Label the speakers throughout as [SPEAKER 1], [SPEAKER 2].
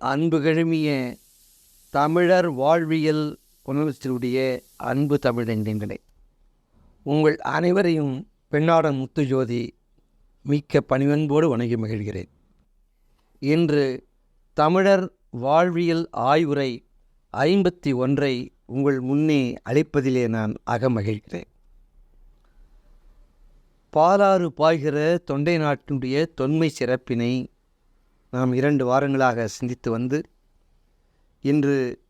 [SPEAKER 1] அன்பு கழுமிய தமிழர் வாழ்வியல் புனர்ச்சியுடைய அன்பு தமிழ் நெஞ்சங்களே உங்கள் அனைவரையும் பெண்ணாடன் முத்துஜோதி மிக்க பணிவன்போடு வணங்கி மகிழ்கிறேன். இன்று தமிழர் வாழ்வியல் ஆய்வுரை ஐம்பத்தி ஒன்றை உங்கள் முன்னே அழைப்பதிலே நான் அகமகிழ்கிறேன் பாலாறு பாய்கிற தொண்டை நாட்டினுடைய தொன்மை சிறப்பினை நாம் இரண்டு வாரங்களாக சிந்தித்து வந்து இன்று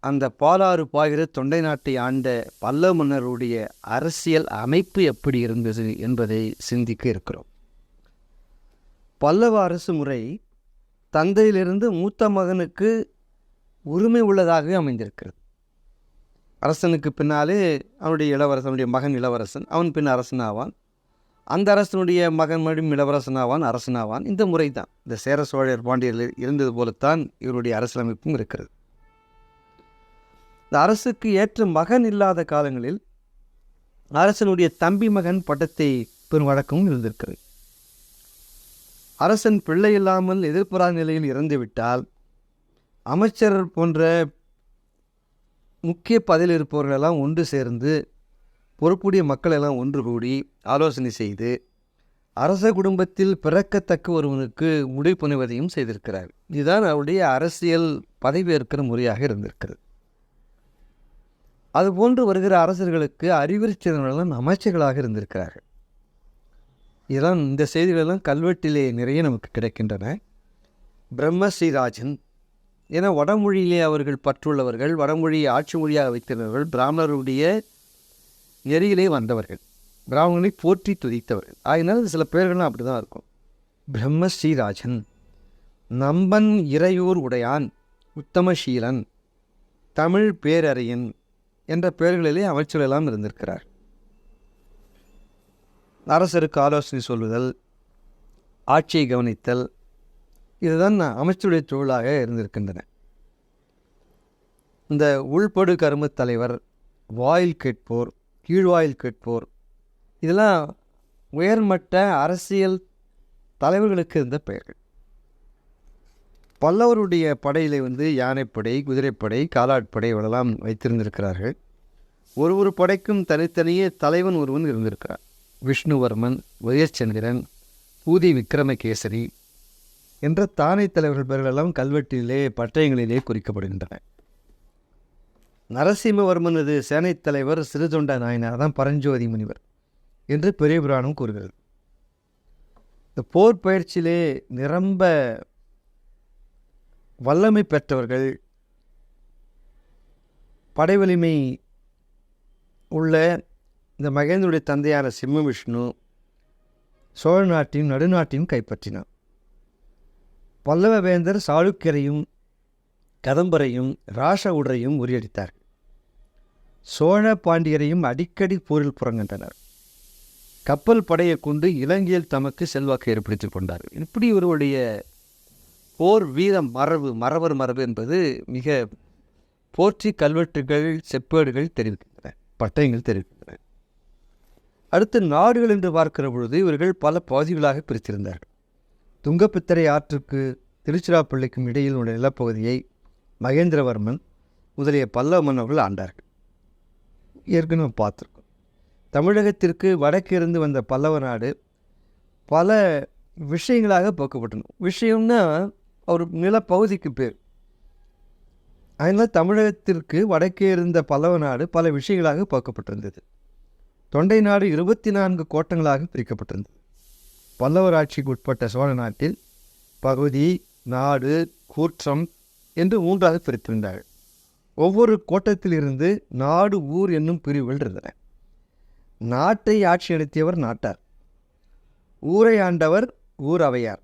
[SPEAKER 1] அந்த பாலாறு பாய்கிற தொண்டை நாட்டை ஆண்ட பல்லவ மன்னருடைய அரசியல் அமைப்பு எப்படி இருந்தது என்பதை சிந்திக்க இருக்கிறோம். பல்லவ அரசு முறை தந்தையிலிருந்து மூத்த மகனுக்கு உரிமை உள்ளதாகவே அமைந்திருக்கிறது. அரசனுக்கு பின்னாலே அவனுடைய இளவரசனுடைய மகன் இளவரசன் அவன் பின் அரசன் ஆவான் அந்த அரசனுடைய மகன் மறுபடியும் இளவரசனாவான் அரசனாவான். இந்த முறை தான் இந்த சேர சோழர் பாண்டியர்கள் இருந்தது போலத்தான் இவருடைய அரசியலமைப்பும் இருக்கிறது. இந்த அரசுக்கு ஏற்ற மகன் இல்லாத காலங்களில் அரசனுடைய தம்பி மகன் பட்டத்தை பெறும் வழக்கமும் இருந்திருக்கிறது. அரசன் பிள்ளை இல்லாமல் எதிர்பாராத நிலையில் இறந்துவிட்டால் அமைச்சர் போன்ற முக்கிய பதவியில் இருப்பவர்களெல்லாம் ஒன்று சேர்ந்து பொறுப்புடைய மக்கள் எல்லாம் ஒன்று கூடி ஆலோசனை செய்து அரச குடும்பத்தில் பிறக்கத்தக்க ஒருவனுக்கு முடிப்புணுவதையும் செய்திருக்கிறார். இதுதான் அவருடைய அரசியல் பதவியேற்கிற முறையாக இருந்திருக்கிறது. அதுபோன்று வருகிற அரசர்களுக்கு அறிவுரைச்சிறவர்கள் அமைச்சர்களாக இருந்திருக்கிறார்கள். இதெல்லாம் இந்த செய்திகளெல்லாம் கல்வெட்டிலே நிறைய நமக்கு கிடைக்கின்றன. பிரம்மஸ்ரீராஜன் ஏன்னா வடமொழியிலே அவர்கள் பற்றுள்ளவர்கள் வடமொழியை ஆட்சி மொழியாக வைத்திருந்தவர்கள் பிராமணருடைய நெறியிலே வந்தவர்கள் பிராமணனை போற்றி துதித்தவர்கள். ஆகினால் சில பேர்கள்லாம் அப்படி தான் இருக்கும் பிரம்மஸ்ரீராஜன் நம்பன் இறையூர் உடையான் உத்தமசீலன் தமிழ் பேரறையன் என்ற பெயர்களிலே அமைச்சர்களெல்லாம் இருந்திருக்கிறார். அரசருக்கு ஆலோசனை சொல்லுதல் ஆட்சியை கவனித்தல் இதுதான் அமைச்சருடைய தொழிலாக இருந்திருக்கின்றன. இந்த உள்படு கரும தலைவர் வாயில் கேட்போர் கீழ்வாயில் கேட்போர். இதெல்லாம் உயர்மட்ட அரசியல் தலைவர்களுக்கு இருந்த பெயர்கள். பல்லவருடைய படையில் வந்து யானைப்படை குதிரைப்படை காலாட்படை இவரெல்லாம் வைத்திருந்திருக்கிறார்கள். ஒரு ஒரு படைக்கும் தனித்தனியே தலைவன் ஒருவன் இருந்திருக்கிறார் விஷ்ணுவர்மன் உயர்ச்சந்திரன் பூதி விக்ரமகேசரி என்ற தானை தலைவர்கள் பெயர்களெல்லாம் கல்வெட்டிலே பட்டயங்களிலே குறிக்கப்படுகின்றன. நரசிம்மவர்மனது சேனைத் தலைவர் சிறுதொண்ட நாயனார் தான் பரஞ்சோதி முனிவர் என்று பெரிய புராணம் கூறுகிறது. இந்த போர் பயிற்சியிலே நிரம்ப வல்லமை பெற்றவர்கள் படை வலிமை உள்ள இந்த மகேந்திரனுடைய தந்தையான சிம்ம விஷ்ணு சோழ நாட்டையும் நடுநாட்டையும் கைப்பற்றினார். பல்லவ வேந்தர் சாளுக்கியரையும் கதம்பரையும் ராச உடரையும் முறியடித்தார் சோழ பாண்டியரையும் அடிக்கடி போரில் புறங்கண்டனர் கப்பல் படையை கொண்டு இலங்கையில் தமக்கு செல்வாக்கு ஏற்படுத்தி கொண்டார் இப்படி இவருடைய போர் வீர மரபு மரபர் மரபு என்பது மிக போற்றி கல்வெட்டுகள் செப்பேடுகள் தெரிவிக்கின்றன பட்டயங்கள் தெரிவிக்கின்றன. அடுத்து நாடுகள் என்று பார்க்கிற பொழுது இவர்கள் பல பகுதிகளாக பிரித்திருந்தார்கள். துங்கப்பித்தரை ஆற்றுக்கு திருச்சிராப்பள்ளிக்கும் இடையில் உள்ள நிலப்பகுதியை மகேந்திரவர்மன் முதலிய பல்லவ மன்னர்கள் ஆண்டார்கள். ஏற்கனவே பார்த்துருக்கோம். தமிழகத்திற்கு வடக்கிருந்து வந்த பல்லவ நாடு பல விஷயங்களாக போக்கப்பட்டன. விஷயம்னா ஒரு நிலப்பகுதிக்கு பேர். அதனால் தமிழகத்திற்கு வடக்கே இருந்த பல்லவ நாடு பல விஷயங்களாக போக்கப்பட்டிருந்தது. தொண்டை நாடு இருபத்தி நான்கு கோட்டங்களாக பிரிக்கப்பட்டிருந்தது. பல்லவர் ஆட்சிக்கு உட்பட்ட சோழ நாட்டில் பகுதி நாடு கூற்றம் என்று மூன்றாக பிரித்திருந்தார்கள் ஒவ்வொரு கோட்டத்திலிருந்து நாடு ஊர் என்னும் பிரிவுகள் இருந்தன. நாட்டை ஆட்சி நடத்தியவர் நாட்டார். ஊரை ஆண்டவர் ஊர் அவையார்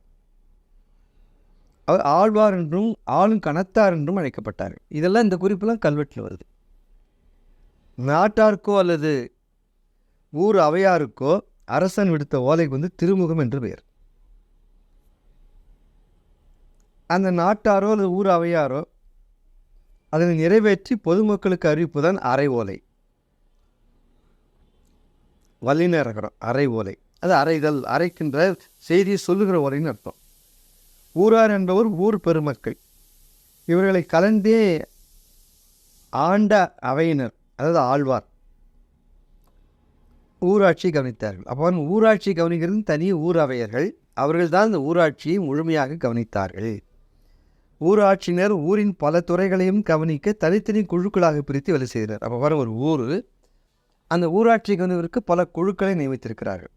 [SPEAKER 1] அவர் ஆழ்வார் என்றும் ஆளும் கணத்தார் என்றும் அழைக்கப்பட்டார். இதெல்லாம் இந்த குறிப்பெல்லாம் கல்வெட்டில் வருது. நாட்டாருக்கோ அல்லது ஊர் அவையாருக்கோ அரசன் விடுத்த ஓலைக்கு வந்து திருமுகம் என்று பெயர். அந்த நாட்டாரோ அல்லது ஊர் அவையாரோ அதனை நிறைவேற்றி பொதுமக்களுக்கு அறிவிப்புதான் அரை ஓலை. வல்லினரகரம் அரை ஓலை. அது அறைதல் அரைக்கின்ற செய்தியை சொல்லுகிற ஓலைன்னு அர்த்தம். ஊரார் என்பவர் ஊர் பெருமக்கள். இவர்களை கலந்தே ஆண்ட அவையினர் அதாவது ஆழ்வார் ஊராட்சி கவனித்தார்கள். அப்போ ஊராட்சி கவனிக்கிறது தனி ஊர் அவையர்கள் அவர்கள் தான் இந்த ஊராட்சியை முழுமையாக கவனித்தார்கள். ஊராட்சியினர் ஊரின் பல துறைகளையும் கவனிக்க தனித்தனி குழுக்களாக பிரித்து வேலை செய்கிறார் அப்போ வர ஒரு ஊர் அந்த ஊராட்சி கவனிவருக்கு பல குழுக்களை நியமித்திருக்கிறார்கள்.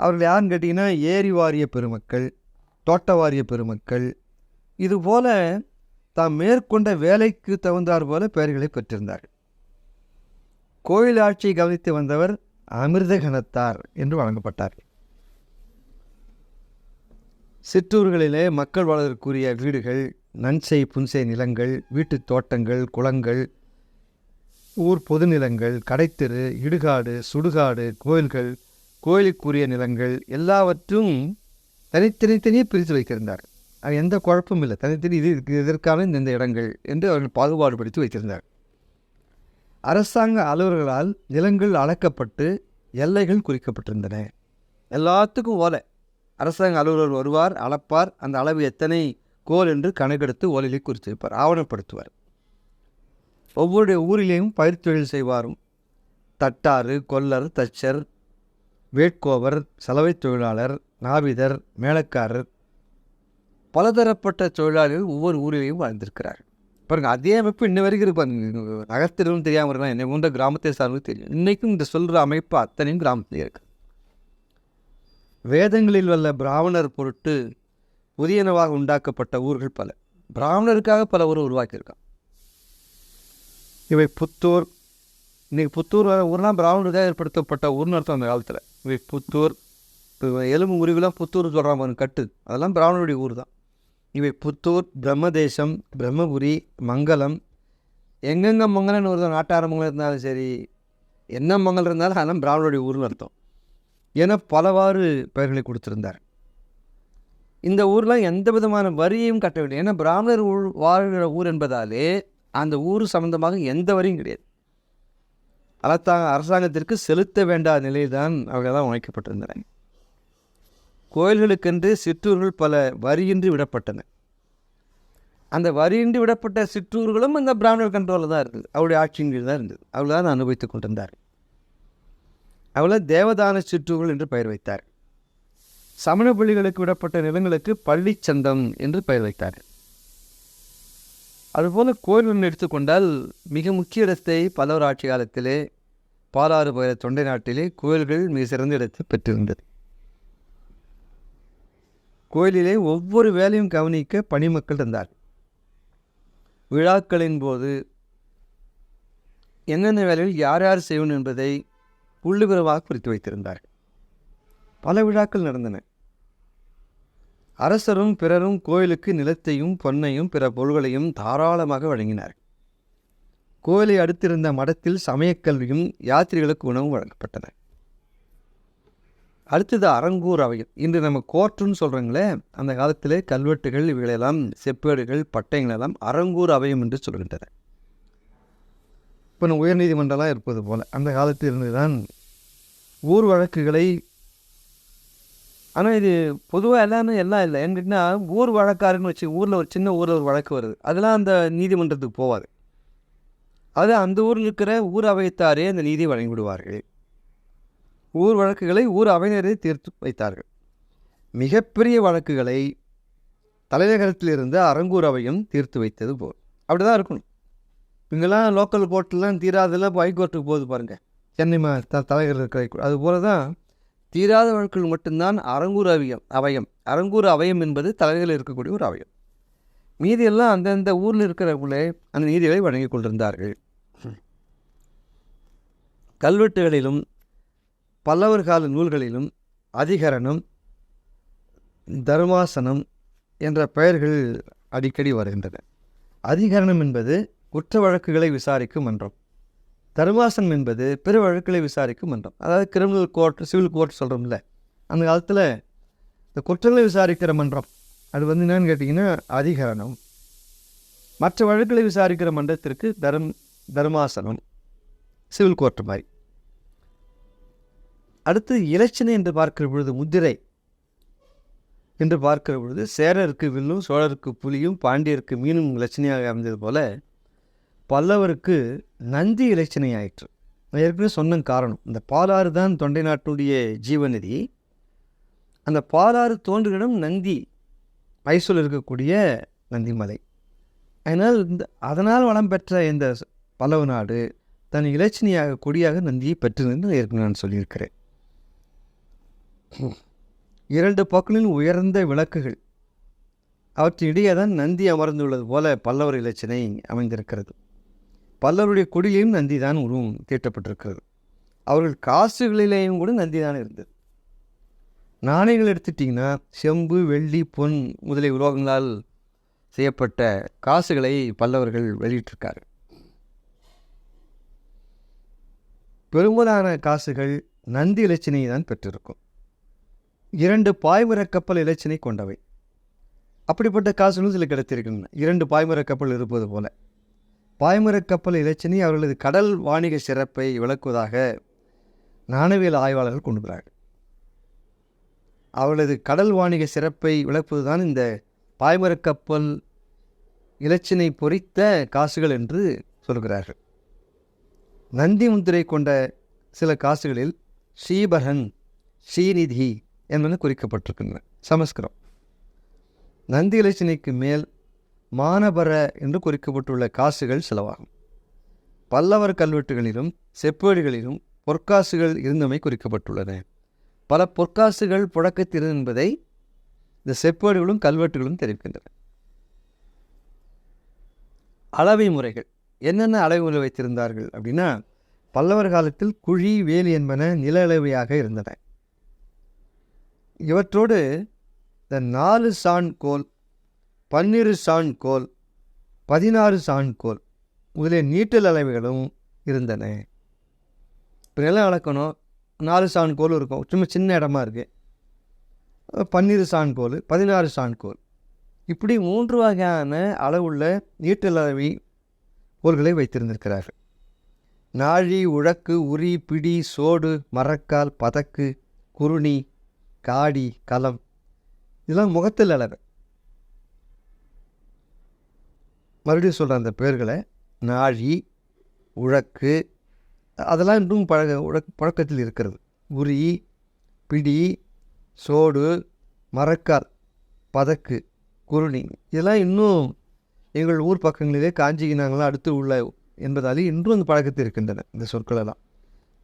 [SPEAKER 1] அவர்கள் யாருன்னு கேட்டிங்கன்னா ஏரி வாரிய பெருமக்கள் தோட்ட வாரிய பெருமக்கள் இதுபோல தாம் மேற்கொண்ட வேலைக்கு தகுந்தார் போல பெயர்களை பெற்றிருந்தார்கள். கோயில் ஆட்சியை கவனித்து வந்தவர் அமிர்தகணத்தார் என்று வழங்கப்பட்டார் சிற்றூர்களிலே மக்கள் வாழ்வதற்குரிய வீடுகள் நன்செய் புன்செய் நிலங்கள் வீட்டுத் தோட்டங்கள் குளங்கள் ஊர் பொது நிலங்கள் கடைத்தெரு இடுகாடு சுடுகாடு கோயில்கள் கோயிலுக்குரிய நிலங்கள் எல்லாவற்றும் தனித்தனித்தனியே பிரித்து வைத்திருந்தார். அது எந்த குழப்பமும் இல்லை. தனித்தனி இது இதற்கான இந்த இடங்கள் என்று அவர்கள் பாகுபாடுபடுத்தி வைத்திருந்தார். அரசாங்க அலுவலர்களால் நிலங்கள் அளக்கப்பட்டு எல்லைகள் குறிக்கப்பட்டிருந்தன. எல்லாத்துக்கும் ஓலை. அரசாங்க அலுவலர் வருவார் அளப்பார். அந்த அளவு எத்தனை கோல் என்று கணக்கெடுத்து ஓலையிலே குறித்து வைப்பார் ஆவணப்படுத்துவார். ஒவ்வொரு ஊரிலேயும் பயிர் தொழில் செய்வாரும். தட்டாறு கொல்லர் தச்சர் வேட்கோவர் சலவைத் தொழிலாளர் நாவிதர் மேளக்காரர். பலதரப்பட்ட தொழிலாளர்கள் ஒவ்வொரு ஊரிலேயும் வாழ்ந்திருக்கிறார். பாருங்கள் அதே அமைப்பு இன்ன வரைக்கும் இருப்பாங்க நகரத்திலும் தெரியாமல் இருக்கலாம் என்னை போன்ற கிராமத்தை சார்ந்து தெரியும். இன்றைக்கும் இந்த சொல்கிற அமைப்பு அத்தனையும் கிராமத்திலே இருக்குது வேதங்களில் வல்ல பிராமணர் பொருட்டு புதியனவாக உண்டாக்கப்பட்ட ஊர்கள் பல. பிராமணருக்காக பல ஊர் உருவாக்கியிருக்கான். இவை புத்தூர் இன்றைக்கி புத்தூர் வர ஊர்லாம் பிராமணருக்காக ஏற்படுத்தப்பட்ட ஊர்னு அர்த்தம் அந்த காலத்தில். இவை புத்தூர் இப்போ எலும்பு முறிவுலாம் புத்தூர் சொல்கிறான் கட்டு. அதெல்லாம் பிராமணருடைய ஊர் தான். இவை புத்தூர் பிரம்மதேசம் பிரம்மபுரி மங்கலம். எங்கெங்கே மங்கலம்னு ஒரு நாட்டார மங்கலம் இருந்தாலும் சரி என்ன மங்கலம் இருந்தாலும் அதெல்லாம் பிராமணருடைய ஊர்னு அர்த்தம். என பலவாறு பெயர்களை கொடுத்திருந்தார். இந்த ஊரில் எந்த விதமான வரியும் கட்டவில்லை ஏன்னா பிராமணர் ஊர் வாழ்கிற ஊர் என்பதாலே அந்த ஊர் சம்பந்தமாக எந்த வரியும் கிடையாது. அரசாங்க அரசாங்கத்திற்கு செலுத்த வேண்டாத நிலையில்தான் அவர்களெல்லாம் உழைக்கப்பட்டிருந்தன கோயில்களுக்கென்று சிற்றூர்கள் பல வரியின்றி விடப்பட்டன. அந்த வரியின்றி விடப்பட்ட சிற்றூர்களும் இந்த பிராமணர் கண்ட்ரோலில் தான் இருந்தது. அவருடைய ஆட்சியின் கீழ் தான் இருந்தது. அவர்கள் தான் அனுபவித்துக் கொண்டிருந்தார் அவளை தேவதான சிற்றூர்கள் என்று பெயர் வைத்தார். சமண பள்ளிகளுக்கு விடப்பட்ட நிலங்களுக்கு பள்ளிச்சந்தம் என்று பெயர் வைத்தார். அதுபோல் கோயில்கள் எடுத்துக்கொண்டால் மிக முக்கிய இடத்தை பல்லவர் ஆட்சி காலத்திலே பாலாறு போகிற தொண்டை நாட்டிலே கோயில்கள் மிக சிறந்த இடத்தை பெற்றிருந்தது. கோயிலிலே ஒவ்வொரு வேலையும் கவனிக்க பணிமக்கள் இருந்தார் விழாக்களின் போது என்னென்ன வேலைகள் யார் யார் செய்யணும் என்பதை புள்ளிவிரவாக குறித்து வைத்திருந்தார். பல விழாக்கள் நடந்தன. அரசரும் பிறரும் கோயிலுக்கு நிலத்தையும் பொன்னையும் பிற பொருள்களையும் தாராளமாக வழங்கினார். கோயிலை அடுத்திருந்த மடத்தில் சமயக்கல்வியும் யாத்திரிகளுக்கு உணவும் வழங்கப்பட்டன. அடுத்தது அரங்கூர் அவையில் இன்று நம்ம கோர்ட்டுன்னு சொல்கிறாங்களே அந்த காலத்திலே கல்வெட்டுகள் இவைகளெல்லாம் செப்பேடுகள் பட்டயங்களெல்லாம் அரங்கூர் அவையம் என்று சொல்கின்றன. இப்போ நம்ம உயர்நீதிமன்றம்லாம் இருப்பது போல். அந்த காலத்தில் இருந்து தான் ஊர் வழக்குகளை ஆனால் இது பொதுவாக எல்லாமே எல்லாம் இல்லை. என்கிட்டனா ஊர் வழக்காருன்னு வச்சு ஊரில் ஒரு சின்ன ஊரில் ஒரு வழக்கு வருது. அதெல்லாம் அந்த நீதிமன்றத்துக்கு போகாது அது அந்த ஊரில் இருக்கிற ஊர் அவைத்தாரே அந்த நீதியை வழங்கி விடுவார்கள் ஊர் வழக்குகளை ஊர் அவையினரே தீர்த்து வைத்தார்கள். மிகப்பெரிய வழக்குகளை தலைநகரத்தில் இருந்து அரங்கூர் அவையும் தீர்த்து வைத்தது போல். அப்படி தான் இருக்கணும். இங்கெல்லாம் லோக்கல் போட்டெல்லாம் தீராதெல்லாம் இப்போ ஹைகோர்ட்டுக்கு போகுது பாருங்கள் சென்னை மா த தலைவர் இருக்கிற அதுபோல் தான் தீராத வழக்குகள் மட்டும்தான் அரங்கூர் அவியம் அவயம். அரங்கூர் அவயம் என்பது தலைவர்கள் இருக்கக்கூடிய ஒரு அவயம். மீதியெல்லாம் அந்தந்த ஊரில் இருக்கிறவங்களே அந்த நீதிகளை வழங்கி கொண்டிருந்தார்கள். கல்வெட்டுகளிலும் பல்லவர் கால நூல்களிலும் அதிகரணம் தர்மாசனம் என்ற பெயர்கள் அடிக்கடி வருகின்றன. அதிகரணம் என்பது குற்ற வழக்குகளை விசாரிக்கும் மன்றம். தர்மாசனம் என்பது பிற வழக்குகளை விசாரிக்கும் மன்றம். அதாவது கிரிமினல் கோர்ட் சிவில் கோர்ட் சொல்கிறோம்ல அந்த காலத்தில் இந்த குற்றங்களை விசாரிக்கிற மன்றம். அது வந்து என்னன்னு கேட்டிங்கன்னா அதிகரணம் மற்ற வழக்குகளை விசாரிக்கிற மன்றத்திற்கு தர்ம் தர்மாசனம் சிவில் கோர்ட் மாதிரி. அடுத்து இலச்சினை என்று பார்க்கிற பொழுது முத்திரை. என்று பார்க்கிற பொழுது சேரருக்கு வில்லும் சோழருக்கு புலியும் பாண்டியருக்கு மீனும் இலச்சினையாக அமைந்தது போல பல்லவருக்கு நந்தி இலச்சனை ஆயிற்று. நான் ஏற்கனவே சொன்ன காரணம் இந்த பாலாறு தான் தொண்டை நாட்டுடைய ஜீவநதி. அந்த பாலாறு தோன்றுகிடம் நந்தி மைசூரில் இருக்கக்கூடிய நந்திமலை அதனால் இந்த அதனால் வளம் பெற்ற இந்த பல்லவ நாடு தன் இலச்சினியாக கொடியாக நந்தியை பெற்றிருந்து ஏற்கனவே நான் சொல்லியிருக்கிறேன். இரண்டு பக்கங்களிலும் உயர்ந்த விளக்குகள் அவற்றின் இடையே தான் நந்தி அமர்ந்துள்ளது போல பல்லவர் இலச்சினை அமைந்திருக்கிறது. பல்லவருடைய கொடியிலையும் நந்தி தான் உருவம் தீட்டப்பட்டிருக்கிறது. அவர்கள் காசுகளிலேயும் கூட நந்தி தான் இருந்தது. நாணயங்கள் எடுத்துட்டிங்கன்னா செம்பு வெள்ளி பொன் முதலிய உலோகங்களால் செய்யப்பட்ட காசுகளை பல்லவர்கள் வெளியிட்டிருக்காரு. பெரும்பாலான காசுகள் நந்தி இலச்சினையை தான் பெற்றிருக்கும். இரண்டு பாய்மர கப்பல் இலச்சினை கொண்டவை. அப்படிப்பட்ட காசுகளும் சில கிடைத்திருக்கின்றன. இரண்டு பாய்மர கப்பல் இருப்பது போல. பாய்மர கப்பல் இலச்சினை அவர்களது கடல் வாணிக சிறப்பை விளக்குவதாக நாணவியல் ஆய்வாளர்கள் கொண்டுகிறார்கள் அவர்களது கடல் வாணிக சிறப்பை விளக்குவதுதான் இந்த பாய்மர கப்பல் இலச்சினை பொறித்த காசுகள் என்று சொல்கிறார்கள். நந்தி முத்திரை கொண்ட சில காசுகளில் ஸ்ரீபரன் ஸ்ரீநிதி என்பன குறிக்கப்பட்டிருக்கின்றன. சமஸ்கிருதம். நந்தி இலச்சினைக்கு மேல் மானபர என்று குறிக்கப்பட்டுள்ள காசுகள் செலவாகும். பல்லவர் கல்வெட்டுகளிலும் செப்பேடுகளிலும் பொற்காசுகள் இருந்தமை குறிக்கப்பட்டுள்ளன. பல பொற்காசுகள் புழக்கத்தில் என்பதை இந்த செப்பேடுகளும் கல்வெட்டுகளும் தெரிவிக்கின்றன. அளவை முறைகள். என்னென்ன அளவு முறை வைத்திருந்தார்கள் அப்படின்னா பல்லவர் காலத்தில் குழி வேலி என்பன நில அளவையாக இருந்தன. இவற்றோடு இந்த நாலு சான் கோல் பன்னிரு சான்கோல் பதினாறு சான்கோல் முதலிய நீட்டல் அளவைகளும் இருந்தன. இப்போ நிலம் அளக்கணும் நாலு சான்கோல் இருக்கும். சும்மா சின்ன இடமா இருக்குது பன்னிரு சான்கோல் பதினாறு சான்கோல் இப்படி மூன்று வகையான அளவுள்ள நீட்டல் அளவி கோல்களை வைத்திருந்திருக்கிறார்கள். நாழி உழக்கு உரி பிடி சோடு மரக்கால் பதக்கு குருணி காடி களம் இதெல்லாம் முகத்தில் அளவு. மறுபடியும் சொல்கிற அந்த பேர்களை நாழி உழக்கு அதெல்லாம் இன்னும் பழக உழக் பழக்கத்தில் இருக்கிறது. உரி பிடி சோடு மரக்கால் பதக்கு குருணி இதெல்லாம் இன்னும் எங்கள் ஊர் பக்கங்களிலே காஞ்சிக்கு நாங்களாம் அடுத்து உள்ள என்பதாலே இன்றும் அந்த பழக்கத்தில் இருக்கின்றன இந்த சொற்களெல்லாம்.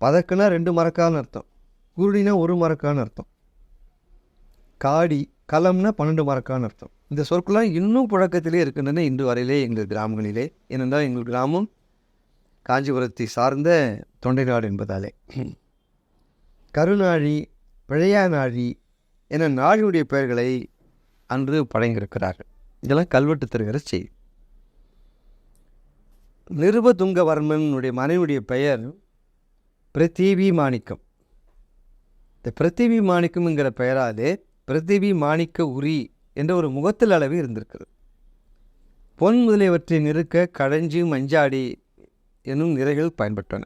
[SPEAKER 1] பதக்குனா ரெண்டு மரக்கால்னு அர்த்தம் குருடினா ஒரு மரக்கான்னு அர்த்தம். காடி களம்னா பன்னெண்டு மரக்கான்னு அர்த்தம். இந்த சொற்கள்லாம் இன்னும் புழக்கத்திலே இருக்கின்றன இன்று வரையிலே எங்கள் கிராமங்களிலே. ஏனென்றால் எங்கள் கிராமம் காஞ்சிபுரத்தை சார்ந்த தொண்டை நாடு என்பதாலே. கருநாழி பிழையாநாழி என நாழியுடைய பெயர்களை அன்று பழங்கியிருக்கிறார்கள் இதெல்லாம் கல்வெட்டு தருகிற செய்தி. நிருபதுங்கவர்மனுடைய மனைவியுடைய பெயர் பிருத்திவி மாணிக்கம். இந்த பிருத்திவி மாணிக்கம்ங்கிற பெயராலே பிரதிபி மாணிக்க உரி என்ற ஒரு முகத்தில் அளவு இருந்திருக்கிறது. பொன் முதலியவற்றை நிறுக்க கடைஞ்சி மஞ்சாடி என்னும் நிறைகள் பயன்பட்டன.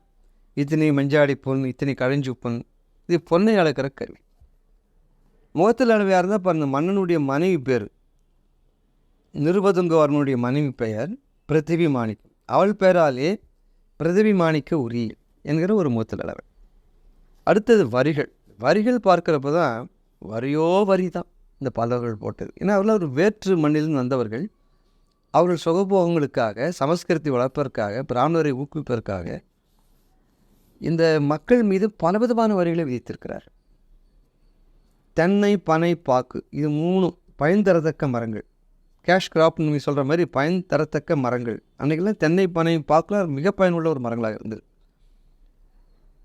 [SPEAKER 1] இத்தனை மஞ்சாடி பொன் இத்தனை கடைஞ்சு பொன் இது பொன்னை அளக்கிற கருவி. முகத்தில் அளவையாக இருந்தால் இப்போ அந்த மன்னனுடைய மனைவி பேர் நிருபதுங்கவர்மனுடைய மனைவி பெயர் பிரதிபி மாணிக்கம் அவள் பெயராலே பிரதிபி மாணிக்க உரி என்கிற ஒரு முகத்தில் அளவை. அடுத்தது வரிகள். வரிகள் பார்க்குறப்ப தான் வரியோ வரி தான் இந்த பல்லவர்கள் போட்டது. ஏன்னா அவர்கள் ஒரு வேற்று மண்ணிலிருந்து வந்தவர்கள் அவர்கள் சுகபோகங்களுக்காக சமஸ்கிருதி வளர்ப்பதற்காக பிராமணரை ஊக்குவிப்பதற்காக இந்த மக்கள் மீது பலவிதமான வரிகளை விதித்திருக்கிறார் தென்னை பனை பாக்கு இது மூணும் பயன் தரத்தக்க மரங்கள். கேஷ் கிராப்னு நீங்கள் சொல்கிற மாதிரி பயன் தரத்தக்க மரங்கள். அன்றைக்கெல்லாம் தென்னை பனை பாக்குலாம் மிக பயனுள்ள ஒரு மரங்களாக இருந்தது.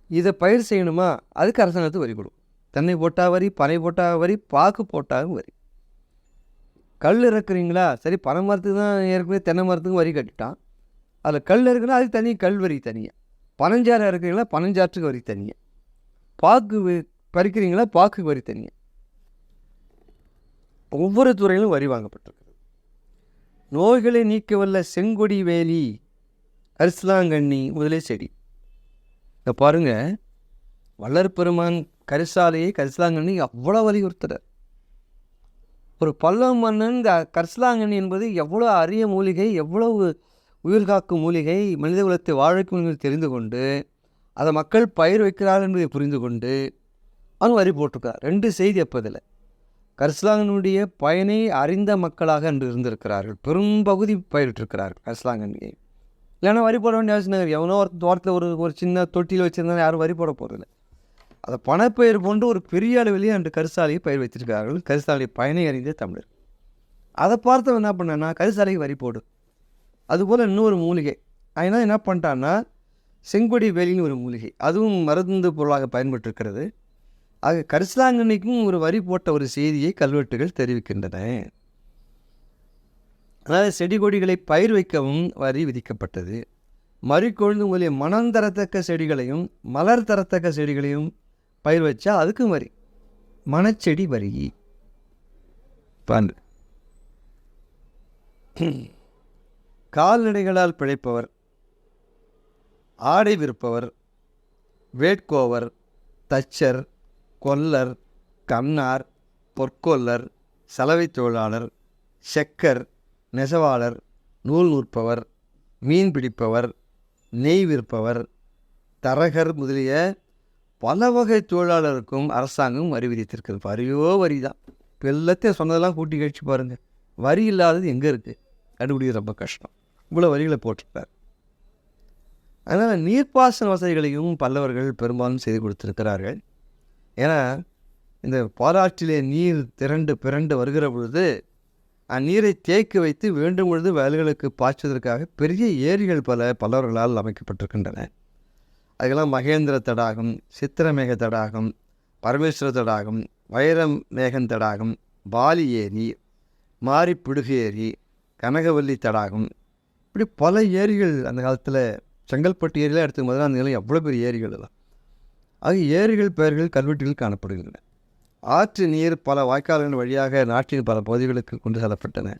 [SPEAKER 1] இதை பயிர் செய்யணுமா? அதுக்கு அரசாங்கத்துக்கு வரி கொடுக்கும் தென்னை போட்டால் வரி பனை போட்டால் வரி பாக்கு போட்டாலும் வரி. கல் இறக்குறீங்களா? சரி பனை மரத்துக்கு தான் ஏற்கனவே தென்னை மரத்துக்கு வரி கட்டிட்டான். அதில் கல் இருக்குன்னா அதுக்கு தனி கல் வரி தனியாக பனஞ்சாறு இறக்குறீங்களா? பனஞ்சாற்றுக்கு வரி தனியாக பாக்கு பறிக்கிறீங்களா? பாக்குக்கு வரி தனியாக ஒவ்வொரு துறையிலும் வரி வாங்கப்பட்டிருக்கிறது நோய்களை நீக்க வல்ல செங்கொடி வேலி கரிசலாங்கண்ணி முதலே செடி. இதை பாருங்கள் வள்ளற் கரிசாலையை கரிசலாங்கண்ணி அவ்வளோ வலியுறுத்துறார் ஒரு பல்லவ மன்னன் இந்த கரிசலாங்கண்ணி என்பது எவ்வளோ அரிய மூலிகை எவ்வளவு உயிர்காக்கும் மூலிகை மனித குலத்தை வாழைக்கும் என்பதை தெரிந்து கொண்டு அதை மக்கள் பயிர் வைக்கிறார்கள் என்பதை புரிந்து கொண்டு அவன் வரி போட்டிருக்கார் ரெண்டு செய்தி அப்போ இதில் கரிசலாங்கனுடைய பயனை அறிந்த மக்களாக அன்று இருந்திருக்கிறார்கள். பெரும்பகுதி பயிரிட்டிருக்கிறார்கள் கரிசலாங்கண்ணியை. இல்லைன்னா வரி போட வேண்டிய அவசியம் எவனோ ஒரு தோட்டத்தில் ஒரு ஒரு சின்ன தொட்டியில் வச்சுருந்தாலும் யாரும் வரி போட போகிறதில்ல அதை பணப்பயிர் போன்று ஒரு பெரிய அளவிலேயே அன்று கரிசாலையை பயிர் வைத்திருக்கிறார்கள். கரிசாலை பயனை அறிந்த தமிழர். அதை பார்த்தவன் என்ன பண்ணேன்னா கரிசாலைக்கு வரி போடு. அதுபோல் இன்னொரு மூலிகை. அதனால் என்ன பண்ணிட்டான்னா செங்கொடி வேலின்னு ஒரு மூலிகை. அதுவும் மருந்து பொருளாக பயன்பட்டிருக்கிறது. ஆக கரிசலாங்கண்ணிக்கும் ஒரு வரி போட்ட ஒரு செய்தியை கல்வெட்டுகள் தெரிவிக்கின்றன. அதாவது செடி கொடிகளை பயிர் வைக்கவும் வரி விதிக்கப்பட்டது. மறிக்கொழுந்து முதலிய மனம் தரத்தக்க செடிகளையும் மலர் தரத்தக்க செடிகளையும் பயிர் வச்சா அதுக்கும் வரி. மணச்செடி வரி. பாண்டு கால்நடைகளால் பிழைப்பவர். ஆடை விற்பவர். வேட்கோவர். தச்சர். கொல்லர். கண்ணார். பொற்கொல்லர். சலவை தொழிலாளர். செக்கர். நெசவாளர். நூல் நூற்பவர். மீன் பிடிப்பவர். நெய் விற்பவர். தரகர் முதலிய பல வகை தொழிலாளருக்கும் அரசாங்கம் வரி விதித்திருக்கிறது. வரியோ வரி தான் இப்போ எல்லாத்தையும் சொன்னதெல்லாம் கூட்டி கழிச்சு பாருங்கள் வரி இல்லாதது எங்கே இருக்குது கண்டுபிடிக்கிறது ரொம்ப கஷ்டம். இவ்வளோ வரிகளை போட்டிருப்பார் அதனால் நீர்ப்பாசன வசதிகளையும் பல்லவர்கள் பெரும்பாலும் செய்து கொடுத்துருக்கிறார்கள். ஏன்னா இந்த பாலாற்றிலே நீர் திரண்டு பிறண்டு வருகிற பொழுது அந்நீரை தேக்கி வைத்து வேண்டும் பொழுது வயல்களுக்கு பாய்ச்சுவதற்காக பெரிய ஏரிகள் பல பல்லவர்களால் அமைக்கப்பட்டிருக்கின்றன. அதுக்கெல்லாம் மகேந்திர தடாகம் சித்திரமேக தடாகம் பரமேஸ்வர தடாகம் வைரம் மேகன் தடாகம் பாலி ஏரி மாரிப்பிடுகு ஏரி கனகவல்லி தடாகம். இப்படி பல ஏரிகள் அந்த காலத்தில் செங்கல்பட்டு ஏரியெலாம் எடுத்துக்கும் போது அந்த நிலம் எவ்வளோ பெரிய ஏரிகள் தான் அது ஏரிகள் பெயர்கள் கல்வெட்டுகள் காணப்படுகின்றன. ஆற்று நீர் பல வாய்க்கால்கள் வழியாக நாட்டின் பல பகுதிகளுக்கு கொண்டு செல்லப்பட்டன.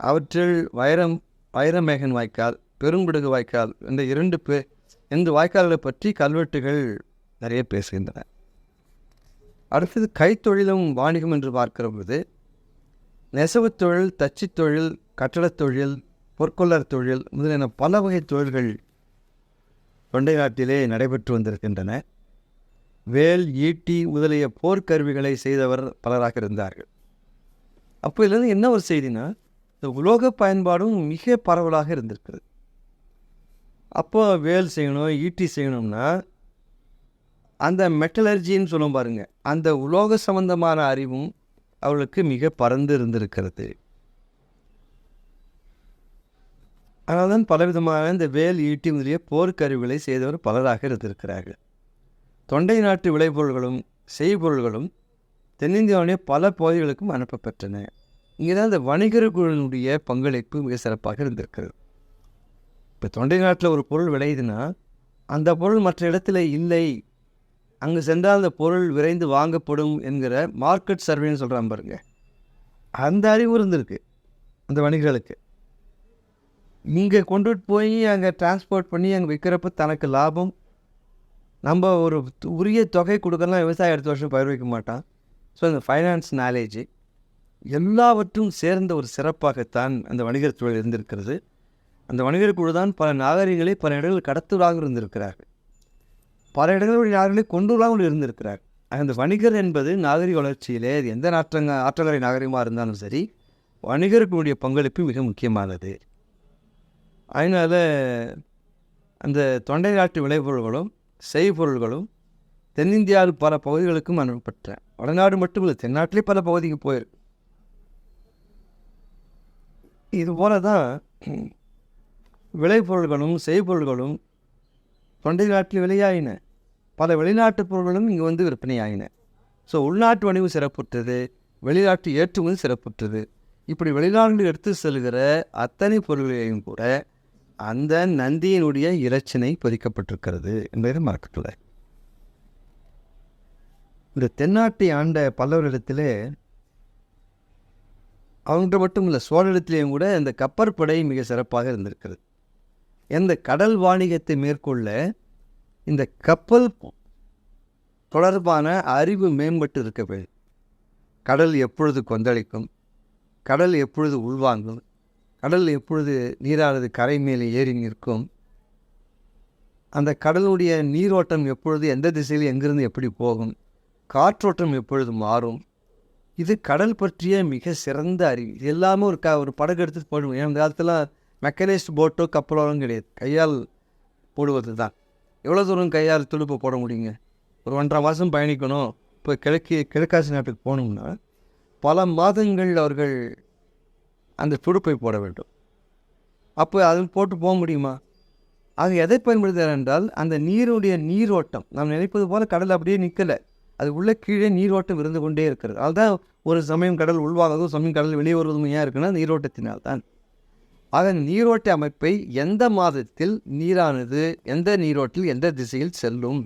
[SPEAKER 1] அவற்றில் வைரம் வைரமேகன் வாய்க்கால் பெரும்பிடுகு வாய்க்கால் இந்த இரண்டு பே இந்த வாய்க்கால்களை பற்றி கல்வெட்டுகள் நிறைய பேசுகின்றன. அடுத்தது கைத்தொழிலும் வாணிகம் என்று பார்க்கிற போது நெசவுத் தொழில் தச்சுத் தொழில் கட்டடத் தொழில் பொற்கொள்ளர் தொழில் முதலான பல வகை தொழில்கள் தொண்டை நாட்டிலே நடைபெற்று வந்திருக்கின்றன. வேல் ஈட்டி முதலிய போர்க்கருவிகளை செய்தவர் பலராக இருந்தார்கள். அப்போ இதுலேருந்து என்ன ஒரு செய்தினா இந்த உலோக பயன்பாடும் மிக பரவலாக இருந்திருக்கிறது. அப்போ வேல் செய்யணும் ஈட்டி செய்யணும்னா அந்த மெட்டலர்ஜின்னு சொல்லும் பாருங்கள் அந்த உலோக சம்பந்தமான அறிவும் அவளுக்கு மிக பறந்து இருந்திருக்கிறது. அதனால் தான் பலவிதமான இந்த வேல் ஈட்டி முதலிய போர்க்கருவிகளை செய்தவர் பலராக இருந்திருக்கிறார்கள். தொண்டை நாட்டு விளைபொருள்களும் செய்பொருள்களும் தென்னிந்தியாவுடைய பல பகுதிகளுக்கும் அனுப்பப்பெற்றன. இங்கே தான் இந்த வணிகர்களுடைய பங்களிப்பு மிக சிறப்பாக இருந்திருக்கிறது. இப்போ தொண்டை நாட்டில் ஒரு பொருள் விளையுதுன்னா அந்த பொருள் மற்ற இடத்துல இல்லை. அங்கே சென்றால் அந்த பொருள் விரைந்து வாங்கப்படும் என்கிற மார்க்கெட் சர்வேன்னு சொல்கிறான் பாருங்க. அந்த அறிவு இருந்திருக்கு அந்த வணிகர்களுக்கு. இங்கே கொண்டுட்டு போய் அங்கே டிரான்ஸ்போர்ட் பண்ணி அங்கே விற்கிறப்ப தனக்கு லாபம். நம்ம ஒரு உரிய தொகை கொடுக்கலாம் விவசாயம் அடுத்த வருஷம் பயிர் வைக்க மாட்டான். ஸோ அந்த ஃபைனான்ஸ் நாலேஜ் எல்லாவற்றும் சேர்ந்த ஒரு சிறப்பாகத்தான் அந்த வணிகர் தொழில் இருந்திருக்கிறது. அந்த வணிகர் குழு தான் பல நாகரிகங்களை பல இடங்களில் கடத்துவதாக இருந்திருக்கிறார்கள். பல இடங்களில் நாகரிகளை கொண்டுவராக இருந்திருக்கிறார் அந்த வணிகர் என்பது நாகரிக வளர்ச்சியிலே அது எந்த நாற்றங்க ஆற்றங்கரை நாகரிகமாக இருந்தாலும் சரி வணிகர்களுடைய பங்களிப்பு மிக முக்கியமானது. அதனால் அந்த தொண்டை நாட்டு விளைபொருள்களும் செய்பொருள்களும் தென்னிந்தியாவில் பல பகுதிகளுக்கும் அனுப்பப்பட்ட வடநாடு மட்டும் இல்லை தென்னாட்டிலே பல பகுதிக்கு போயிருக்கு. இது போல தான் விளைபொருள்களும் செய்பொருள்களும் தொண்டை நாட்டில் விலையாயின. பல வெளிநாட்டு பொருள்களும் இங்கே வந்து விற்பனையாயின. ஸோ உள்நாட்டு வணிகம் சிறப்புற்றது வெளிநாட்டு ஏற்றுமதி சிறப்புற்றது. இப்படி வெளிநாடுகள் எடுத்து செல்கிற அத்தனை பொருள்களையும் கூட அந்த நந்தியினுடைய இலச்சினை பதிக்கப்பட்டிருக்கிறது என்பதை மறக்கக்கூடாது இந்த தென்னாட்டை ஆண்ட பல்லவரிடத்திலே அவங்கள்ட்ட மட்டும் இல்லை சோழ இடத்துலேயும் கூட இந்த கப்பற்படை மிக சிறப்பாக இருந்திருக்கிறது. எந்த கடல் வாணிகத்தை மேற்கொள்ள இந்த கப்பல் தொடர்பான அறிவு மேம்பட்டு இருக்க வேண்டும் கடல் எப்பொழுது கொந்தளிக்கும்? கடல் எப்பொழுது உள்வாங்கும்? கடல் எப்பொழுது நீரானது கரை மேலே ஏறி நிற்கும்? அந்த கடலுடைய நீரோட்டம் எப்பொழுது எந்த திசையில் எங்கிருந்து எப்படி போகும்? காற்றோட்டம் எப்பொழுது மாறும்? இது கடல் பற்றிய மிக சிறந்த அறிவு. இது எல்லாமே ஒரு க ஒரு படகு எடுத்து போயிடும் ஏன்னா இந்த காலத்தில் மெக்கனைஸ்ட் போட்டோ கப்பலோலாம் கிடையாது. கையால் போடுவது தான். எவ்வளோ தூரம் கையால் துடுப்பு போட முடியுங்க? ஒரு ஒன்றரை மாதம் பயணிக்கணும். இப்போ கிழக்கு கிழக்காசி நாட்டுக்கு போகணும்னா பல மாதங்கள் அவர்கள் அந்த துடுப்பை போட வேண்டும். அப்போ அது போட்டு போக முடியுமா? அது எதை பயன்படுத்துகிறார் என்றால் அந்த நீருடைய நீரோட்டம். நாம் நினைப்பது போல் கடல் அப்படியே நிற்கலை அது உள்ள கீழே நீரோட்டம் இருந்து கொண்டே இருக்கிறது. அதுதான் ஒரு சமயம் கடல் உள்வாகுவதும் சமயம் கடல் வெளியே வருவதும் ஏன் இருக்குன்னா நீரோட்டத்தினால் தான் ஆக நீரோட்ட அமைப்பை எந்த மாதத்தில் நீரானது எந்த நீரோட்டில் எந்த திசையில் செல்லும்?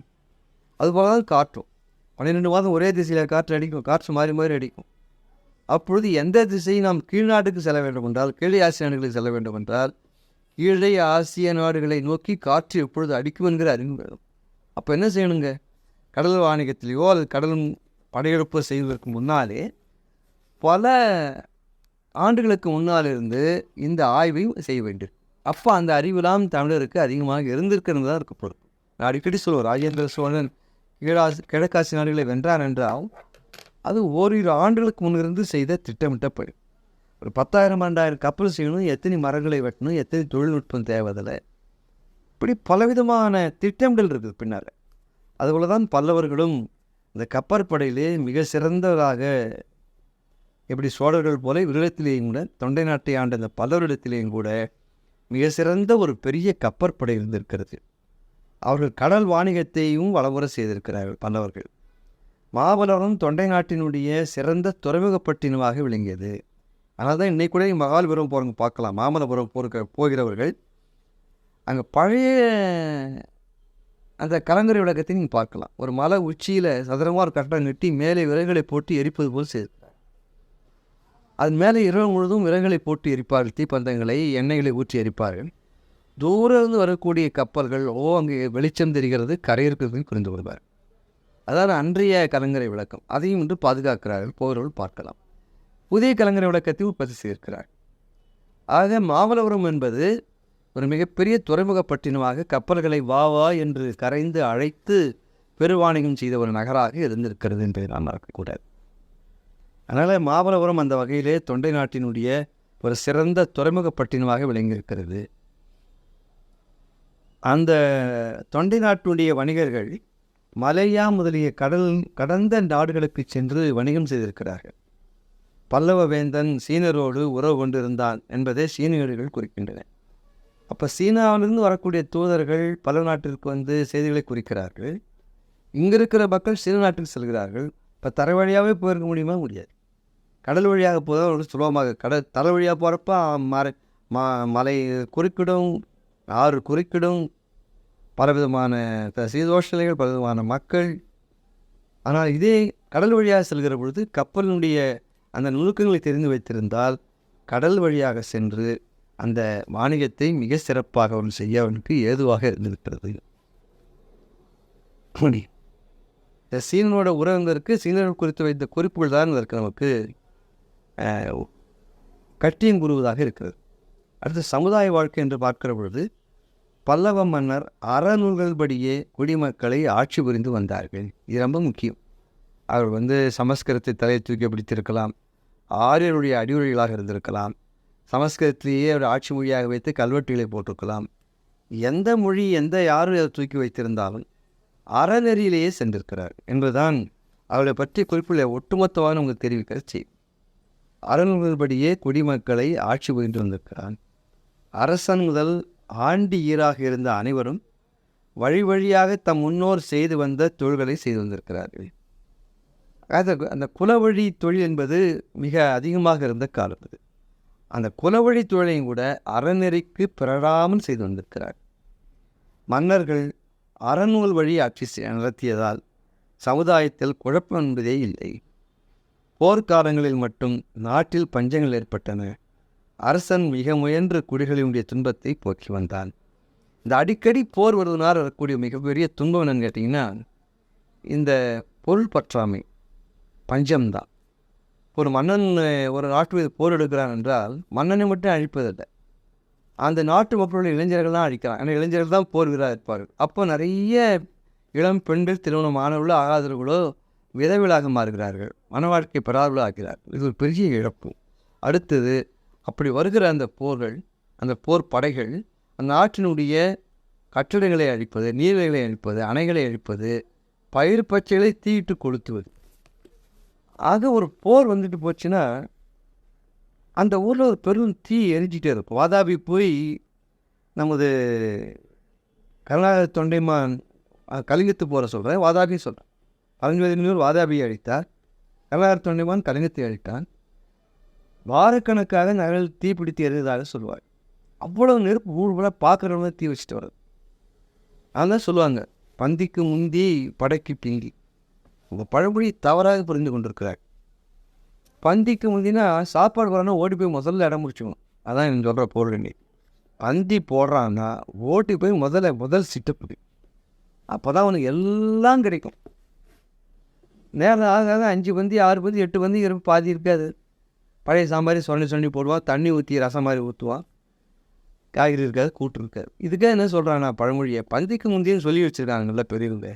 [SPEAKER 1] அதுபோல தான் காற்றும். பன்னிரெண்டு மாதம் ஒரே திசையில் காற்று அடிக்கும் காற்று மாறி மாறி அடிக்கும். அப்பொழுது எந்த திசை நாம் கீழ்நாட்டுக்கு செல்ல வேண்டும் என்றால் கீழே ஆசிய நாடுகளுக்கு செல்ல வேண்டும் என்றால் கீழே ஆசிய நாடுகளை நோக்கி காற்று எப்பொழுது அடிக்கும் என்கிற அறிவு வேணும் அப்போ என்ன செய்யணுங்க? கடல் வாணிகத்திலேயோ அல்லது கடல் படையெடுப்பு செய்வதற்கு முன்னாலே பல ஆண்டுகளுக்கு முன்னால் இருந்து இந்த ஆய்வை செய்ய வேண்டும். அப்போ அந்த அறிவுலாம் தமிழருக்கு அதிகமாக இருந்திருக்கிறது தான் இருக்க நான் அடிக்கடி சொல்லுவோம் ராஜேந்திர சோழன் கீழாசி கிழக்காசி நாடுகளை வென்றார் என்றால் அது ஓரிரு ஆண்டுகளுக்கு முன்னிருந்து செய்த திட்டமிட்ட பணி. ஒரு பத்தாயிரம் ஆண்டாயிரம் கப்பல் செய்யணும் எத்தனை மரங்களை வெட்டணும் எத்தனை தொழில்நுட்பம் தேவைதில்லை. இப்படி பலவிதமான திட்டமிடல் இருக்குது பின்னால். அதுபோல தான் பல்லவர்களும் இந்த கப்பற்படையிலே மிக சிறந்தவராக எப்படி சோழர்கள் போல விருடத்திலேயும் கூட தொண்டை நாட்டை ஆண்ட இந்த பலரிடத்திலேயும் கூட மிக சிறந்த ஒரு பெரிய கப்பற்படை இருந்திருக்கிறது. அவர்கள் கடல் வாணிகத்தையும் வளமுறை செய்திருக்கிறார்கள் பல்லவர்கள். மாபல்லவரம் தொண்டை நாட்டினுடைய சிறந்த துறைமுகப்பட்டினமாக விளங்கியது. ஆனால் தான் இன்னைக்கு கூட மகாபலிபுரம் போகிறவங்க பார்க்கலாம். மாமல்லபுரம் போகிற போகிறவர்கள். அங்கே பழைய அந்த கலங்கரை விளக்கத்தை நீங்கள் பார்க்கலாம். ஒரு மலை உச்சியில் சதுரமாக ஒரு கட்டடம் கட்டி மேலே விறகுகளை போட்டு எரிப்பது போல் செய்து அதன் மேலே இரவு முழுதும் விறகுகளை போட்டு எரிப்பார்கள் தீப்பந்தங்களை எண்ணெய்களை ஊற்றி எரிப்பார்கள். தூரம் வரக்கூடிய கப்பல்கள் ஓ அங்கே வெளிச்சம் தெரிகிறது கரையிருக்கிறது புரிந்து கொள்வார். அதாவது அன்றைய கலங்கரை விளக்கம். அதையும் இன்று பாதுகாக்கிறார்கள் போகிறவர்கள் பார்க்கலாம். புதிய கலங்கரை விளக்கத்தை உற்பத்தி செய்திருக்கிறார். ஆக மாமல்லபுரம் என்பது ஒரு மிகப்பெரிய துறைமுகப்பட்டினமாக கப்பல்களை வா வா என்று கரைந்து அழைத்து பெருவாணிகம் செய்த ஒரு நகராக இருந்திருக்கிறது என்பதை நாம் மறக்கக்கூடாது. அதனால் மாமல்லபுரம் அந்த வகையிலே தொண்டை நாட்டினுடைய ஒரு சிறந்த துறைமுகப்பட்டினமாக விளங்கியிருக்கிறது. அந்த தொண்டை நாட்டுடைய வணிகர்கள் மலையா முதலிய கடல் கடந்த நாடுகளுக்கு சென்று வணிகம் செய்திருக்கிறார்கள். பல்லவ வேந்தன் சீனரோடு உறவு கொண்டிருந்தான் என்பதை சீனியர்கள் குறிக்கின்றன. அப்போ சீனாவிலிருந்து வரக்கூடிய தூதர்கள் பல நாட்டிற்கு வந்து செய்திகளை குறிக்கிறார்கள். இங்கே இருக்கிற மக்கள் சீன நாட்டுக்கு செல்கிறார்கள். இப்போ தரை வழியாகவே போயிருக்க முடியுமா? முடியாது. கடல் வழியாக போதான் ஒரு சுலபமாக. கடல் தலை வழியாக போகிறப்ப மறை ம மலை குறுக்கிடும் ஆறு குறுக்கிடும். பலவிதமான சீதோஷலைகள் பலவிதமான மக்கள். ஆனால் இதே கடல் வழியாக செல்கிற பொழுது கப்பலினுடைய அந்த நுணுக்கங்களை தெரிந்து வைத்திருந்தால் கடல் வழியாக சென்று அந்த வாணிகத்தை மிக சிறப்பாக அவன் செய்ய அவனுக்கு ஏதுவாக இருந்திருக்கிறது. இந்த சீனனோட உறவினருக்கு சீனர்கள் குறித்து வைத்த குறிப்புகள் தான் இதற்கு நமக்கு கட்டியம் கூறுவதாக இருக்கிறது. அடுத்து சமுதாய வாழ்க்கை என்று பார்க்கிற பொழுது பல்லவ மன்னர் அறநூல்கள் படியே குடிமக்களை ஆட்சி புரிந்து வந்தார்கள். இது ரொம்ப முக்கியம். அவர் வந்து சமஸ்கிருதத்தை தலையை தூக்கி பிடித்திருக்கலாம். ஆரியருடைய அடிவொழிகளாக இருந்திருக்கலாம். சமஸ்கிருதத்திலேயே அவர் ஆட்சி மொழியாக வைத்து கல்வெட்டுகளை போட்டிருக்கலாம். எந்த மொழி எந்த யாரும் அதை தூக்கி வைத்திருந்தாலும் அறநெறியிலேயே சென்றிருக்கிறார் என்பதுதான் அவரை பற்றிய குறிப்பில் ஒட்டுமொத்தமாக உங்களுக்கு தெரிவிக்கிற செய்யும் அறநூல்படியே குடிமக்களை ஆட்சி புரிந்து வந்திருக்கிறான். அரசன் முதல் ஆண்டி ஈராக இருந்த அனைவரும் வழி வழியாக தம் முன்னோர் செய்து வந்த தொழில்களை செய்து வந்திருக்கிறார்கள். அது அந்த குலவழி தொழில் என்பது மிக அதிகமாக இருந்த காலம் அது. அந்த குலவழி தொழிலையும் கூட அறநெறிக்கு பிறராமல் செய்து வந்திருக்கிறார். மன்னர்கள் அறநூல் வழி ஆட்சி நடத்தியதால் சமுதாயத்தில் குழப்பம் என்பதே இல்லை. போர்க்காலங்களில் மட்டும் நாட்டில் பஞ்சங்கள் ஏற்பட்டன. அரசன் மிக முயன்ற குடிகளினுடைய துன்பத்தை போக்கி வந்தான். இந்த அடிக்கடி போர் வருவதனால் வரக்கூடிய மிகப்பெரிய துன்பம் என்னன்னு கேட்டிங்கன்னா இந்த பொருள் பற்றாமை பஞ்சம்தான். ஒரு மன்னன் ஒரு நாட்டு மீது போர் எடுக்கிறான் என்றால் மன்னனை மட்டும் அழிப்பதில்லை. அந்த நாட்டு மக்களுடைய இளைஞர்கள் தான் அழிக்கிறான். ஏன்னா இளைஞர்கள் தான் போர் வீரராக இருப்பார்கள். அப்போ நிறைய இளம் பெண்கள் திருமணம் ஆனவர்களோ ஆகாதவர்களோ விதவிலாக மாறுகிறார்கள். மன வாழ்க்கை பெறாதவர்களோ இது ஒரு பெரிய இழப்பு. அடுத்தது அப்படி வருகிற அந்த போர்கள் அந்த போர் படைகள் அந்த நாட்டினுடைய கட்டிடங்களை அழிப்பது நீர்நிலைகளை அழிப்பது அணைகளை அழிப்பது பயிர் பச்சைகளை தீயிட்டு கொளுத்துவது. ஆக ஒரு போர் வந்துட்டு போச்சுன்னா அந்த ஊரில் ஒரு பெரும் தீ எரிஞ்சிட்டே இருக்கும். வாதாபி போய் நமது கருணாநிதி தொண்டைமான் கலிங்கத்து போகிற சொல்கிறேன் வாதாபியும் சொல்கிறேன் பழங்குவதினூர் வாதாபியை அழித்தார் கருணாகர தொண்டைமான் கலிங்கத்தை அழித்தான் வாரக்கணக்காக நகரில் தீப்பிடித்து எறிந்ததாக சொல்லுவார் அவ்வளவு நெருப்பு ஊர்வல பார்க்குறவங்க தீ வச்சுட்டு வர்றது. அதான் சொல்லுவாங்க பந்திக்கு முந்தி படைக்கு பிங்கி உங்கள் பழமொழி தவறாக புரிந்து கொண்டிருக்கிறார். பந்திக்கு முந்தினா சாப்பாடு போடணும் ஓடி போய் முதல்ல இடம் முடிச்சுக்கணும் அதான் எனக்கு சொல்கிற பொருள் பந்தி போடுறான்னா ஓட்டி போய் முதல்ல முதல் சிட்டப்பு அப்போ தான் அவனுக்கு எல்லாம் கிடைக்கும். நேரம் ஆக ஆக அஞ்சு பந்தி ஆறு பந்தி எட்டு பந்தி இருப்பு பாதி இருக்காது. பழைய சாம்பாரி சொல்லி சொல்லி போடுவான் தண்ணி ஊற்றி ரசம் மாதிரி ஊற்றுவான் காய்கறி இருக்காது கூட்டு இருக்காது. இதுக்காக என்ன சொல்கிறாங்க நான் பழமொழியை பந்திக்கு முந்தையும் சொல்லி வச்சுருக்காங்க நல்ல பெரியவங்க.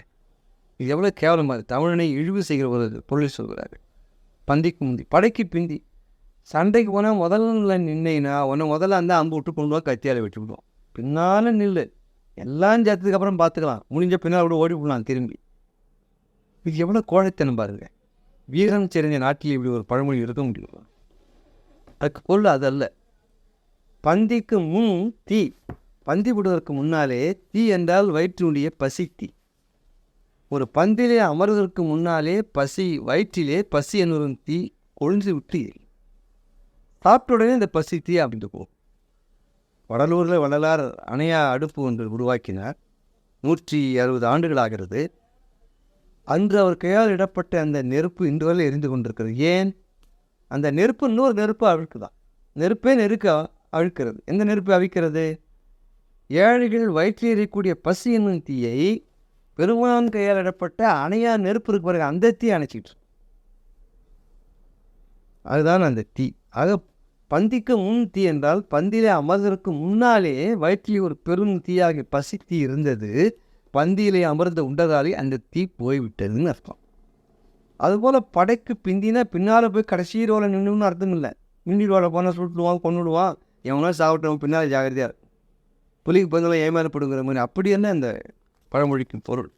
[SPEAKER 1] இது எவ்வளோ கேவலமாக தமிழனை இழிவு செய்கிற ஒரு பொருள் சொல்கிறாரு பந்திக்கு முந்தி படைக்கு பிந்தி. சண்டைக்கு போனால் முதல்ல நின்னீங்கன்னா உன்னை முதல்ல அந்த அம்பு விட்டு கொண்டு வா கத்தியால் விட்டு விடுவோம் பின்னால் நில்லு. எல்லாம் சேர்த்ததுக்கு அப்புறம் பார்த்துக்கலாம் முடிஞ்ச பின்னால் கூட ஓடி விடலாம் திரும்பி. இது எவ்வளோ கோழைத்தனம் பாருங்க. வீரம் சிறந்த நாட்டில் இப்படி ஒரு பழமொழி இருக்க முடியும். அதுக்கு பொருள் அதல்ல. பந்திக்கு முன் தீ பந்தி விடுவதற்கு முன்னாலே தீ என்றால் வயிற்றினுடைய பசி தீ. ஒரு பந்திலே அமர்வதற்கு முன்னாலே பசி வயிற்றிலே பசி என்னும் தீ கொழுந்து விட்டு எரியும். சாப்பிட்ட உடனே இந்த பசி தீ அப்படின்ட்டு போகும். வடலூரில் வள்ளலார் அணையா அடுப்பு ஒன்று உருவாக்கினார். நூற்றி அறுபது ஆண்டுகள் ஆகிறது. அன்று அவர் கையால் இடப்பட்ட அந்த நெருப்பு இன்று வரை எரிந்து கொண்டிருக்கிறது. ஏன்? அந்த நெருப்பு இன்னொரு நெருப்பு அழுக்குதான் நெருப்பே நெருக்க அழுக்கிறது எந்த நெருப்பு அவிக்கிறது? ஏழைகள் வயிற்றில் இருக்கக்கூடிய பசி என்னும் தீயை பெருமான் கையால் இடப்பட்ட அணையா நெருப்பு இருக்கு பாருங்க அந்த தீ அணைச்சிட்டு அதுதான் அந்த தீ. ஆக பந்திக்கு முன் தீ என்றால் பந்தியிலே அமர்வதற்கு முன்னாலே வயிற்றில் ஒரு பெரும் தீயாகி பசி தீ இருந்தது. பந்தியிலே அமர்ந்து உண்டதாலே அந்த தீ போய்விட்டதுன்னு அர்த்தம். அதுபோல் படைக்கு பிந்தினா பின்னால் போய் கடைசி ரோல நின்றுன்னு அர்த்தம் இல்லை. மிந்தி போனால் சுட்டுடுவான் கொண்டுடுவான் எவனோ சாப்பிட்டவன் பின்னால் ஜாகிரதையாக இருக்கும் புலிக்கு பதிலாக ஏமாறப்படுங்கிற மாதிரி. அப்படி என்ன அந்த பழமொழிக்கும் பொருள்?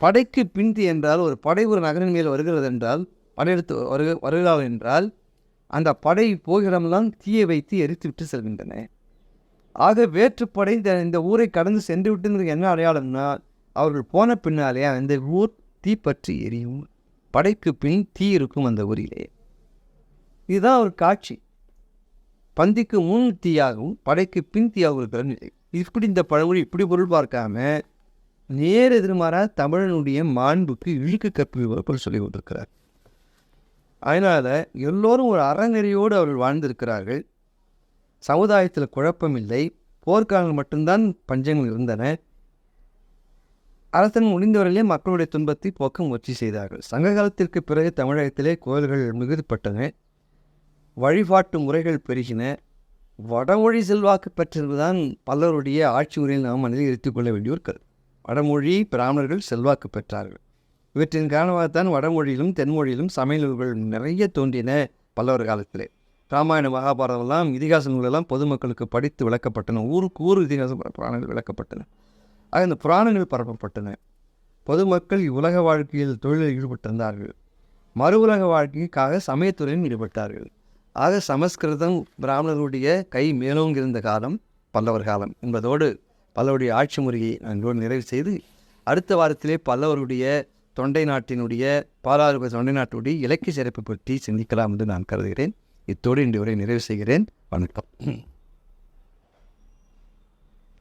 [SPEAKER 1] படைக்கு பிந்தி என்றால் ஒரு படை ஒரு நகரின் மேல் வருகிறது என்றால் படையெடுத்து வருக வருகிறாள் என்றால் அந்த படை போகிறமெல்லாம் தீயை வைத்து எரித்து விட்டு செல்கின்றன. ஆக வேற்றுப்படை இந்த இந்த ஊரை கடந்து சென்று விட்டுங்கிறது என்ன அடையாளம்னா அவர்கள் போன பின்னாலே அந்த ஊர் தீப்பற்றி எரியும். படைக்கு பின் தீ இருக்கும் அந்த ஊரிலே. இதுதான் ஒரு காட்சி. பந்திக்கு முன் தீயாகவும் படைக்கு பின் தீயாகவும் இருக்கிற நிலை. இப்படி இந்த பழமொழி இப்படி பொருள் பார்க்காம நேர் எதிர்மாறாக தமிழனுடைய மாண்புக்கு இழுக்கு கற்பு பொருள் சொல்லி கொண்டிருக்கிறார். அதனால் எல்லோரும் ஒரு அறநெறியோடு அவர்கள் வாழ்ந்திருக்கிறார்கள். சமுதாயத்தில் குழப்பமில்லை போர்க்காலங்கள் மட்டும்தான் பஞ்சங்கள் இருந்தன. அரசன் முடிந்தவரையிலே மக்களுடைய துன்பத்தை போக்க முயற்சி செய்தார்கள். சங்க காலத்திற்கு பிறகு தமிழகத்திலே கோயில்கள் மிகுதிப்பட்டன. வழிபாட்டு முறைகள் பெருகின. வடமொழி செல்வாக்கு பெற்றதுதான் பலருடைய ஆட்சி முறையில் நாம் மனதில் எடுத்துக்கொள்ள வேண்டிய ஒரு கருத்து வடமொழி பிராமணர்கள் செல்வாக்கு பெற்றார்கள். இவற்றின் காரணமாகத்தான் வடமொழியிலும் தென்மொழியிலும் சமையல் நிறைய தோன்றின பல்லவர் காலத்திலே. ராமாயண மகாபாரதமெல்லாம் இதிகாச நூலெல்லாம் பொதுமக்களுக்கு படித்து விளக்கப்பட்டன. ஊருக்கு ஊர் இதிகாசம் புராணங்கள் விளக்கப்பட்டன. ஆக இந்த புராணங்கள் பரப்பப்பட்டன. பொதுமக்கள் உலக வாழ்க்கையில் தொழிலில் ஈடுபட்டிருந்தார்கள். மறு உலக வாழ்க்கைக்காக சமயத்துறையில் ஈடுபட்டார்கள். ஆக சமஸ்கிருதம் பிராமணர்களுடைய கை மேலோங்கி இருந்த காலம் பல்லவர் காலம் என்பதோடு பல்லவருடைய ஆட்சி முறையை நான் நிறைவு செய்து அடுத்த வாரத்திலே பல்லவருடைய தொண்டை நாட்டினுடைய பாலாறு தொண்டை நாட்டுடைய இலக்கிய சிறப்பு பற்றி சிந்திக்கலாம் என்று நான் கருதுகிறேன். இத்தோடு இன்று உரை நிறைவு செய்கிறேன். வணக்கம்.